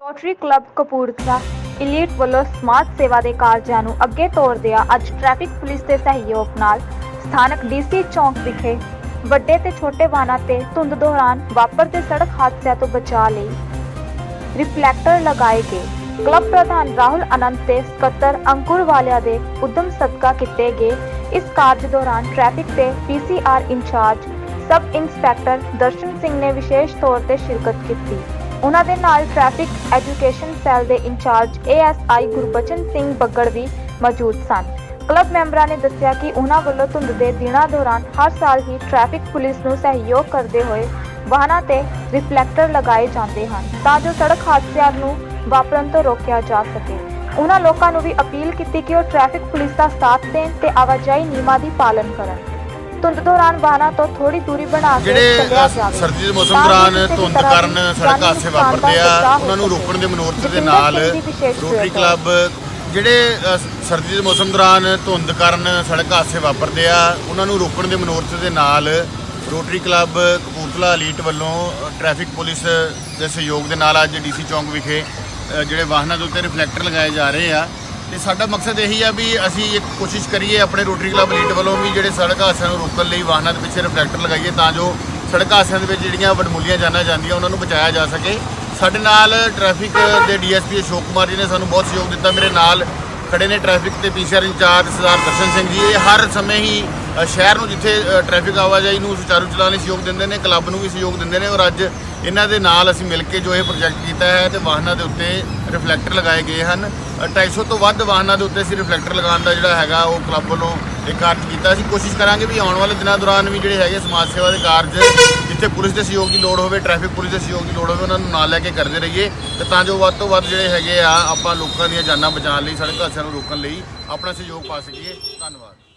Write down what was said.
Rotary club Kapurthala elite ਵੱਲੋਂ ਸਮਾਜ ਸੇਵਾ ਦੇ ਕਾਰਜਾਂ ਨੂੰ ਅੱਗੇ ਤੋਰਦਿਆਂ ਅੱਜ ਟ੍ਰੈਫਿਕ ਪੁਲਿਸ ਦੇ ਸਹਿਯੋਗ ਨਾਲ ਸਥਾਨਕ ਡੀਸੀ ਚੌਂਕ ਵਿਖੇ ਵੱਡੇ ਤੇ ਛੋਟੇ ਵਾਹਨਾਂ ਤੇ ਧੁੰਦ ਦੌਰਾਨ ਵਾਪਰਦੇ ਸੜਕ ਹਾਦਸਿਆਂ ਤੋਂ ਬਚਾਅ ਲਈ ਰਿਫਲੈਕਟਰ ਲਗਾਏ ਗਏ। ਕਲੱਬ ਪ੍ਰਧਾਨ ਰਾਹੁਲ ਅਨੰਤ ਤੇ ਸਕੱਤਰ ਅੰਕੁਰ ਵਾਲਿਆ ਦੇ ਉਦਮ ਸਦਕਾ ਕੀਤੇ ਗਏ। ਇਸ ਕਾਰਜ ਦੌਰਾਨ ਟ੍ਰੈਫਿਕ ਤੇ PCR incharge sub inspector Darshan Singh ਨੇ ਵਿਸ਼ੇਸ਼ ਤੌਰ ਤੇ ਸ਼ਿਰਕਤ ਕੀਤੀ। ਉਹਨਾਂ ਦੇ ਨਾਲ ਟ੍ਰੈਫਿਕ ਐਜੂਕੇਸ਼ਨ ਸੈੱਲ ਦੇ ਇੰਚਾਰਜ ਏਐਸਆਈ ਗੁਰਬਚਨ ਸਿੰਘ ਬੱਗੜ ਵੀ ਮੌਜੂਦ ਸਨ। ਕਲੱਬ ਮੈਂਬਰਾਂ ਨੇ ਦੱਸਿਆ ਕਿ ਉਹਨਾਂ ਵੱਲੋਂ ਧੁੰਦ ਦੇ ਦਿਨਾਂ ਦੌਰਾਨ ਹਰ ਸਾਲ ਹੀ ਟ੍ਰੈਫਿਕ ਪੁਲਿਸ ਨੂੰ ਸਹਿਯੋਗ ਕਰਦੇ ਹੋਏ ਵਾਹਨਾਂ ਤੇ ਰਿਫਲੈਕਟਰ ਲਗਾਏ ਜਾਂਦੇ ਹਨ, ਤਾਂ ਜੋ ਸੜਕ ਹਾਦਸਿਆਂ ਨੂੰ ਵਾਪਰਨ ਤੋਂ ਰੋਕਿਆ ਜਾ ਸਕੇ। ਉਹਨਾਂ ਲੋਕਾਂ ਨੂੰ ਵੀ ਅਪੀਲ ਕੀਤੀ ਕਿ ਉਹ ਟ੍ਰੈਫਿਕ ਪੁਲਿਸ ਦਾ ਸਾਥ ਦੇਣ ਤੇ ਆਵਾਜਾਈ ਨਿਯਮਾਂ ਦੀ ਪਾਲਣ ਕਰਨ। ਧੁੰਦ ਦੌਰਾਨ ਵਾਹਨਾਂ ਤੋਂ ਥੋੜੀ ਦੂਰੀ ਬਣਾ ਕੇ ਜਿਹੜੇ ਚੱਲਿਆ ਅ, ਜਾਵੇ ਸਰਦੀ ਦੇ ਮੌਸਮ ਦੌਰਾਨ ਧੁੰਦ ਕਾਰਨ ਸੜਕ ਹਾਦਸੇ ਵਾਪਰਦੇ ਆ ਉਹਨਾਂ ਨੂੰ। ਰੋਕਣ ਦੇ ਮਨੋਰਥ ਦੇ ਨਾਲ ਰੋਟਰੀ। ਕਲੱਬ ਜਿਹੜੇ ਸਰਦੀ ਦੇ ਮੌਸਮ ਦੌਰਾਨ ਧੁੰਦ ਕਾਰਨ ਸੜਕ ਹਾਦਸੇ ਵਾਪਰਦੇ ਆ ਉਹਨਾਂ ਨੂੰ ਰੋਕਣ ਦੇ ਮਨੋਰਥ ਦੇ ਨਾਲ ਰੋਟਰੀ ਕਲੱਬ ਕਪੂਰਥਲਾ ਅਲੀਟ ਵੱਲੋਂ ਟ੍ਰੈਫਿਕ ਪੁਲਿਸ ਦੇ ਸਹਿਯੋਗ ਦੇ ਨਾਲ ਅੱਜ ਡੀਸੀ ਚੌਂਕ ਵਿਖੇ ਜਿਹੜੇ ਵਾਹਨਾਂ ਦੇ ਉੱਤੇ ਰਿਫਲੈਕਟਰ ਲਗਾਏ ਜਾ ਰਹੇ ਆ ਤੇ ਸਾਡਾ ਮਕਸਦ ਇਹੀ ਆ ਵੀ ਅਸੀਂ ਇੱਕ ਕੋਸ਼ਿਸ਼ ਕਰੀਏ ਆਪਣੇ ਰੋਟਰੀ ਕਲੱਬ ਲੀਡ ਵੱਲੋਂ ਵੀ ਜਿਹੜੇ ਸੜਕ ਹਾਦਸਿਆਂ ਨੂੰ ਰੋਕਣ ਲਈ ਵਾਹਨਾਂ ਦੇ ਪਿੱਛੇ ਰਿਫਲੈਕਟਰ ਲਗਾਈਏ ਤਾਂ ਜੋ ਸੜਕ ਹਾਦਸਿਆਂ ਦੇ ਵਿੱਚ ਜਿਹੜੀਆਂ ਵਡਮੁੱਲੀਆਂ ਜਾਨਾਂ ਜਾਂਦੀਆਂ, ਉਹਨਾਂ ਨੂੰ ਬਚਾਇਆ ਜਾ ਸਕੇ। ਸਾਡੇ ਨਾਲ ਟ੍ਰੈਫਿਕ ਦੇ ਡੀਐਸਪੀ ਅਸ਼ੋਕ ਕੁਮਾਰ ਜੀ ਨੇ ਸਾਨੂੰ ਬਹੁਤ ਸਹਿਯੋਗ ਦਿੱਤਾ। ਮੇਰੇ ਨਾਲ ਖੜੇ ਨੇ ਟ੍ਰੈਫਿਕ ਤੇ ਪੀਸੀਆਰ ਇੰਚਾਰਜ ਸਰਦਾਰ ਦਰਸ਼ਨ ਸਿੰਘ ਜੀ। ਇਹ ਹਰ ਸਮੇਂ ਹੀ ਸ਼ਹਿਰ ਨੂੰ ਜਿੱਥੇ ਅ, ਟ੍ਰੈਫਿਕ ਆਵਾਜਾਈ ਨੂੰ ਸੁਚਾਰੂ ਚਲਾਉਣ ਲਈ ਸਹਿਯੋਗ ਦਿੰਦੇ ਨੇ ਕਲੱਬ ਨੂੰ ਵੀ ਸਹਿਯੋਗ ਦਿੰਦੇ ਨੇ ਔਰ ਅੱਜ ਇਹਨਾਂ ਦੇ ਨਾਲ ਅਸੀਂ ਮਿਲ ਕੇ ਜੋ ਇਹ ਪ੍ਰੋਜੈਕਟ ਕੀਤਾ ਹੈ ਤੇ ਵਾਹਨਾਂ ਦੇ ਉੱਤੇ ਰਿਫਲੈਕਟਰ ਲਗਾਏ ਗਏ ਹਨ। ਅ, 250 ਤੋਂ ਵੱਧ ਵਾਹਨਾਂ ਦੇ ਉੱਤੇ ਅਸੀਂ ਰਿਫਲੈਕਟਰ ਲਗਾਉਣ ਦਾ ਜਿਹੜਾ ਹੈਗਾ ਉਹ ਕਲੱਬ ਵੱਲੋਂ ਇਹ ਕਾਰਜ ਕੀਤਾ। ਅਸੀਂ ਕੋਸ਼ਿਸ਼ ਕਰਾਂਗੇ ਵੀ ਆਉਣ ਵਾਲੇ ਦਿਨਾਂ ਦੌਰਾਨ ਵੀ ਜਿਹੜੇ ਹੈਗੇ ਸਮਾਜ ਸੇਵਾ ਦੇ ਕਾਰਜ ਜਿੱਥੇ ਪੁਲਿਸ ਦੇ ਸਹਿਯੋਗ ਦੀ ਲੋੜ ਹੋਵੇ ਟ੍ਰੈਫਿਕ ਪੁਲਿਸ ਦੇ ਸਹਿਯੋਗ ਦੀ ਲੋੜ ਹੋਵੇ ਉਹਨਾਂ ਨੂੰ ਨਾਲ ਲੈ ਕੇ ਕਰਦੇ ਰਹੀਏ। ਤੇ ਤਾਂ ਜੋ ਵੱਧ ਤੋਂ ਵੱਧ ਜਿਹੜੇ ਹੈਗੇ ਆ ਆਪਾਂ ਲੋਕਾਂ ਦੀਆਂ ਜਾਨਾਂ ਬਚਾਉਣ ਲਈ ਸੜਕ ਹਾਦਸਿਆਂ ਨੂੰ ਰੋਕਣ ਲਈ ਆਪਣਾ ਸਹਿਯੋਗ ਪਾ ਸਕੀਏ। ਧੰਨਵਾਦ।